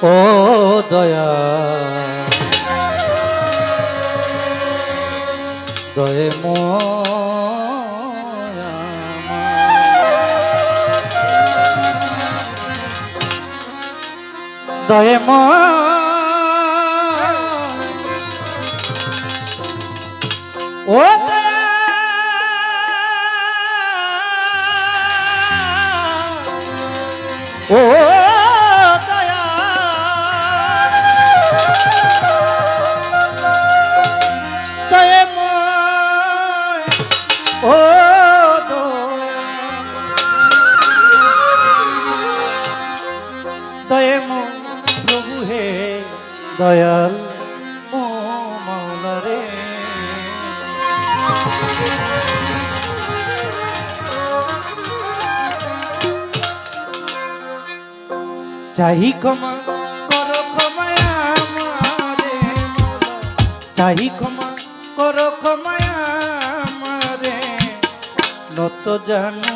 ও দয়া দয়ে দয়ে ও চাহি ক্ষমা করো ক্ষমা আমারে চাহি ক্ষমা করো ক্ষমা আমারে নত জানু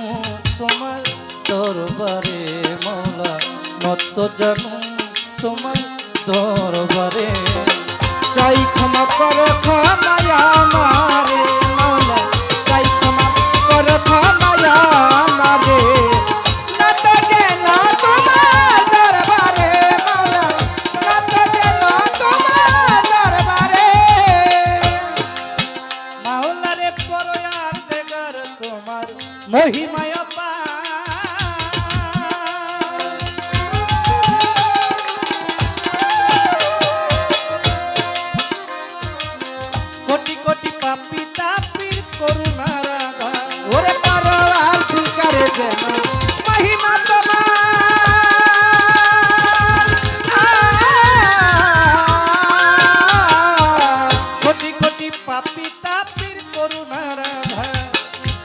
তোমার দরবারে মৌলা। নত জানু তোমার দরবারে চাই ক্ষমা, করো ক্ষমা আমারে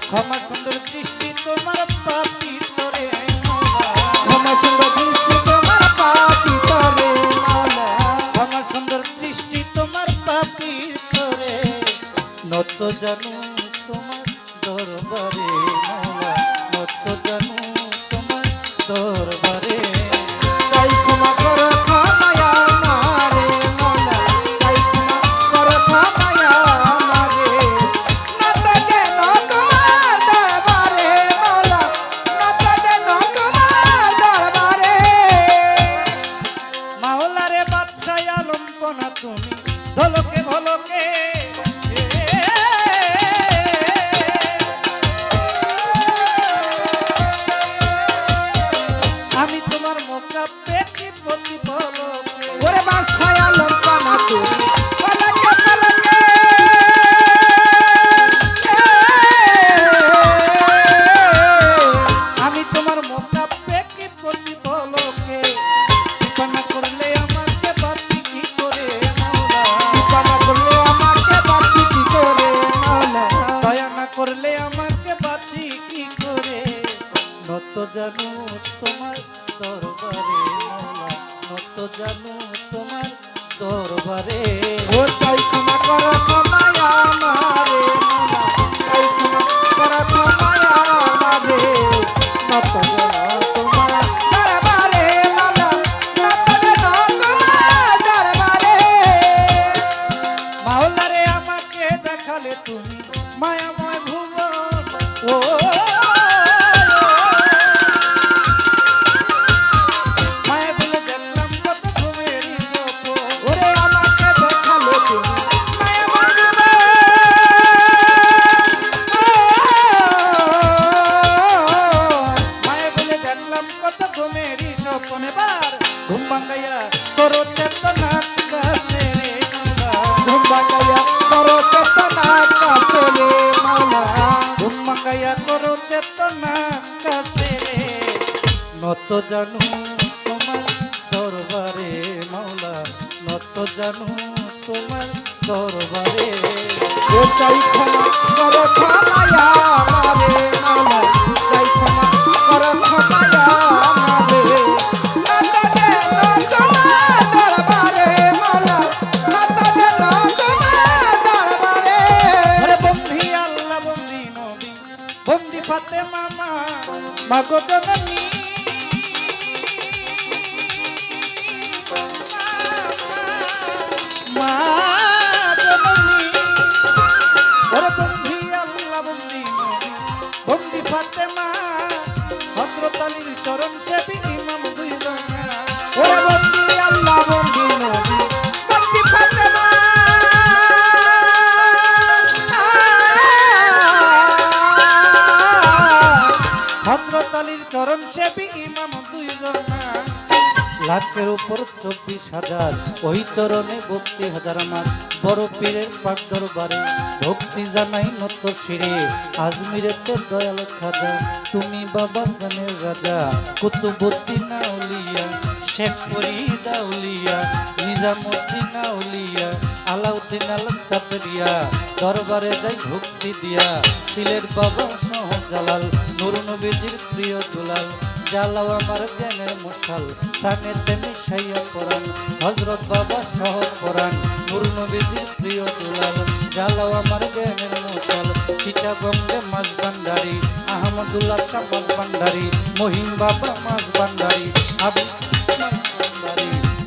ক্ষমা জানু তোমার দরবারে, মাওলা, নত জানু তোমার দরবারে। ও চাই ক্ষমা করো ক্ষমায়া আমারে, মাওলা চাই ক্ষমা করো ক্ষমায়া আমারে। মাগো লাখের উপর চব্বিশ হাজার, ওই চরণে ভক্তি হাজার আমার। বড় পীরের পাক দরবারে ভক্তি জানাই নত শিরে। আজমিরেতে দয়াল খাজা, তুমি বাবা গানের রাজা। কুতুবুদ্দিন আউলিয়া, শেখ ফরিদ আউলিয়া, নিজামুদ্দিন আউলিয়া, আলাউদ্দিন আল সাতরিয়া। দরবারে যাই ভক্তি দিয়া সিলের বাবা সহ জালাল, নুর নবীজির প্রিয় দুলাল। জ্বালাও আমার জ্ঞানের মশাল। প্রাণে তেমনি সাইয়া পরাণ হজরত বাবা সহ পরাণ। নুর নবীজির প্রিয় দুলাল, জ্বালাও আমার জ্ঞানের মশাল। চিটাগঙ্গে মাছ ভান্ডারি, আহমদুল্লাহ শাহ মাছ ভান্ডারি, মহিম বাবা মাছ ভান্ডারি, আবু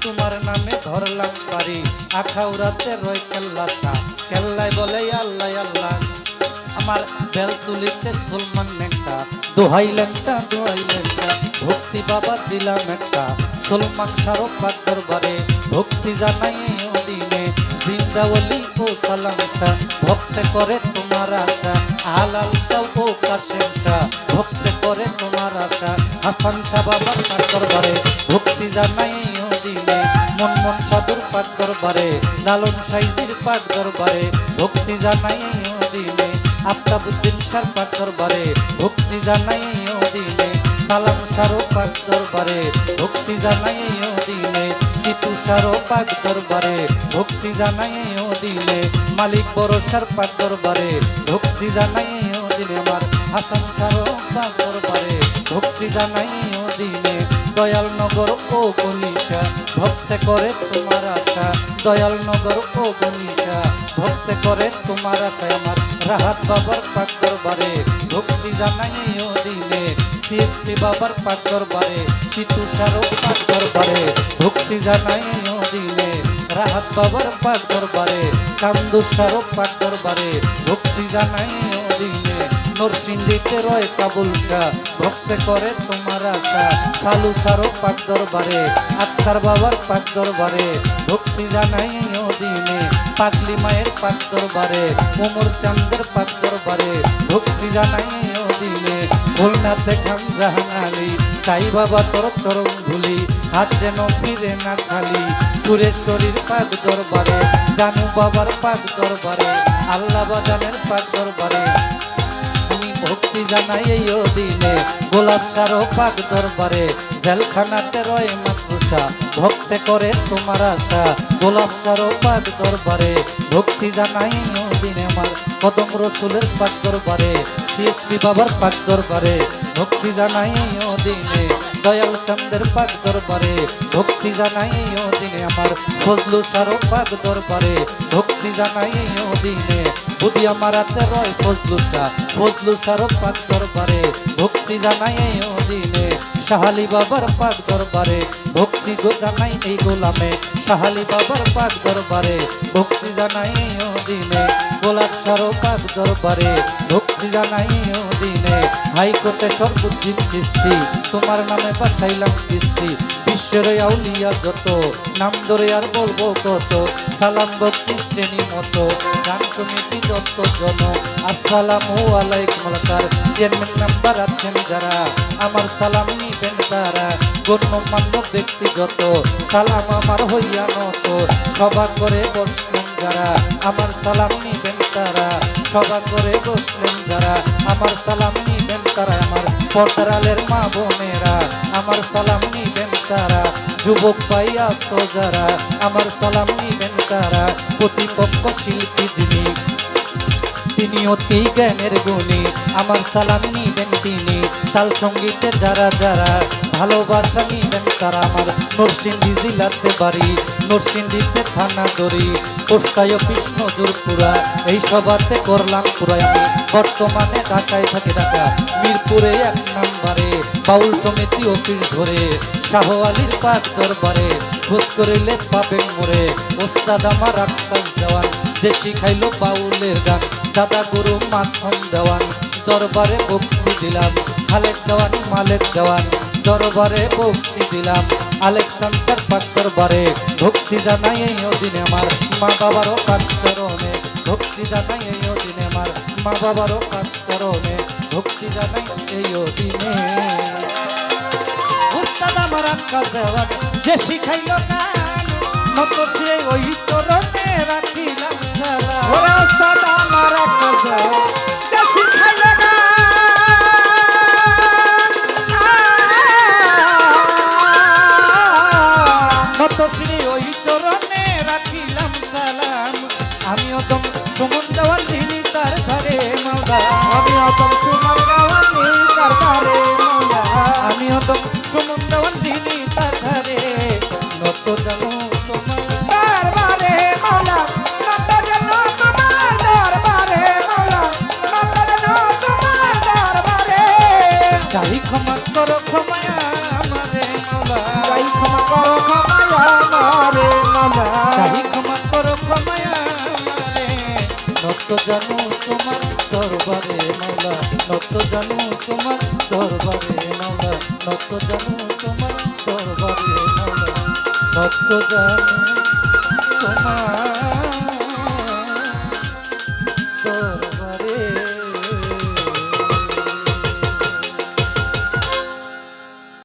তোমার নামে ধরলাম পারি আখাউরাতে রয় কেল্লাটা কেল্লায় বলে, আল্লাহ আমার বেল তুলিতে সুলমান নেংটা দোহাই লেংটা দোহাই লেংটা ভক্তি বাবা দিলাম একটা, সুলমান সারো পাক দরবারে ভক্তি জানাই অদিনে জিন্দাওয়ালি ও সালাম শাহ, ভক্তে করে তোমার আশা আলাল শাহ ও কাশেম শাহ, ভক্তে করে তোমার আশা, হাসান শাহ বাবার পাক দরবারে ভক্তি জানাই অদিনে মন মন সাধুর পাক দরবারে, লালন সাইজির পাক দরবারে ভক্তি জানাই অদিনে আফতাবুদ্দিন সার পাক দরবারে, ভক্তি জানাই অদিনে সালাম সারো পাক দরবারে, ভক্তি জানাই অদিনে কিতু সারো পাক দরবারে, ভক্তি জানাই অদিনে মালিক বরসার পাক দরবারে, ভক্তি জানাই অদিনে আমার হাসান সারো পাক দরবারে, ভক্তি জানাই অদিনে দয়াল নগর ও গনিশা ভক্তে করে তোমার আশা। দয়াল নগর ও গনিশা ভক্তে করে তোমার আশা। আমার রাহাত বাবার পাক দরবারে ভক্তি জানাই অদিনে সিএসপি বাবার পাক দরবারে সারো পাক দরবারে ভক্তি জানাই অদিনে রাহাত বাবার পাক দরবারে কামদু সারো পাক দরবারে ভক্তি জানাই নরসিংদীতে রয় কাবুল শাহ ভক্তে করে তোমার আশা। কালু সারো পাক দরবারে, আত্মার বাবার পাক দরবারে। ভক্তি জানাই অদিনে পাগলি মায়ের পাক দরবারে কোমর চান্দের পাক দরবারে। ভক্তি জানাই অদিনে ভোলনাথে খান জাহান তাই বাবা তোর চরম ধুলি, হাত যেন ফিরে না খালি। সুরেশ্বরীর পাক দরবারে, জানু বাবার পাক দরবারে, আল্লাহ বাজানের পাক দরবারে। ভক্তি জানাই এই দিনে গোলাপ সারো পাক দরবারে, জেলখানাতে রয় মাতৃষা ভক্তে করে তোমার আশা, গোলাপ সারো পাক দরবারে। ভক্তি জানাই দিনে আমার, কদম রসুলের পাক দরবারে, সিএসপি বাবার পাক দরবারে। ভক্তি জানাই দিনে দয়াল চন্দ্রের পাক দরবারে, ভক্তি জানাই দিনে আমার। ফজলু সারো পাক দরবারে, ভক্তি জানাই দিনে। বুদ্ধি আমার হাতে রয় ফজলু শাহ, ফজলু সারো পাক দরবারে, ভক্তি জানাই দিনে। শাহালি বাবার পাক দরবারে, ভক্তি জানাই এই গোলামে। শাহালি বাবার পাক দরবারে, ভক্তি জানাই দিনে। গোলাপ সারো পাক দরবারে, ভক্তি জানাই দিনে। হাইকোর্টে সর্বজিৎ কিস্তি তোমার নামে পাঠাইলাম কিস্তি। বিশ্বের আউলিয়া যত, নাম ধরে আর বলব কত, সালাম ভক্তি শ্রেণি মতো। গান কমিটি যত জন? আসসালামু আলাইকুম আলাকার চেয়ারম্যান নাম্বার আছেন যারা, আমার সালাম নিবেন তারা। গণ্যমান্য ব্যক্তিগত সালাম আমার হইয়া নত। সভা করে বসলেন যারা, আমার সালাম নিবেন তারা। সভা করে বসলেন যারা, আমার সালাম নিবেন তারা, আমার পর্দারালের মা বোনেরা, আমার সালাম নিবেন তারা, যুবক ভাই আছো যারা আমার সালাম নিবেন তারা, প্রতিপক্ষ শিল্পী যিনি, তিনি অতি জ্ঞানের গুণী, আমার সালাম নিবেন তিনি, তাল সঙ্গীতে যারা যারা, ভালোবাসা নিবেন তারা, আমার নরসিংদী জেলাতে বাড়ি, নরসিংদীতে থানা দড়ি পোস্টায় অফিস নজরপুরা এই সভাতে করলাম পুরাই আমি। বর্তমানে ঢাকায় থাকে ঢাকা, মিরপুরে এক নাম্বারে, বাউল সমিতি অফিস ধরে, শাহ আলীর পাক দরবারে, খোঁজ করিলে পাবেন মোরে। ওস্তাদ আমার আক্তার জওয়ান যে শিখাইলো বাউলের গান, দাদা গুরু মাখন দেওয়ান। দরবারে ভক্তি দিলাম খালেক দেওয়ান মালেক দেওয়ান। দরবারে ভক্তি দিলাম আলেকসান্সার পাক দরবারে ভক্তি জানাই এই অধীনে আমার, মা বাবারও পাক চরণে ভক্তি জানাই এই অধীনে আমার, মা বাবারও পাক চরণে ভক্তি জানাই এই অধীনে। উস্তাদ আমার আক্কা দেওয়ান, যে শিখাইল গান নত সে ওই চরণে রাখিলাম সালাম ওরে ওস্তাদ নত জানো তোমার দরবারে মাওলা নত জানো তোমার দরবারে মাওলা নত জানো তোমার দরবারে মাওলা নত জানো তোমার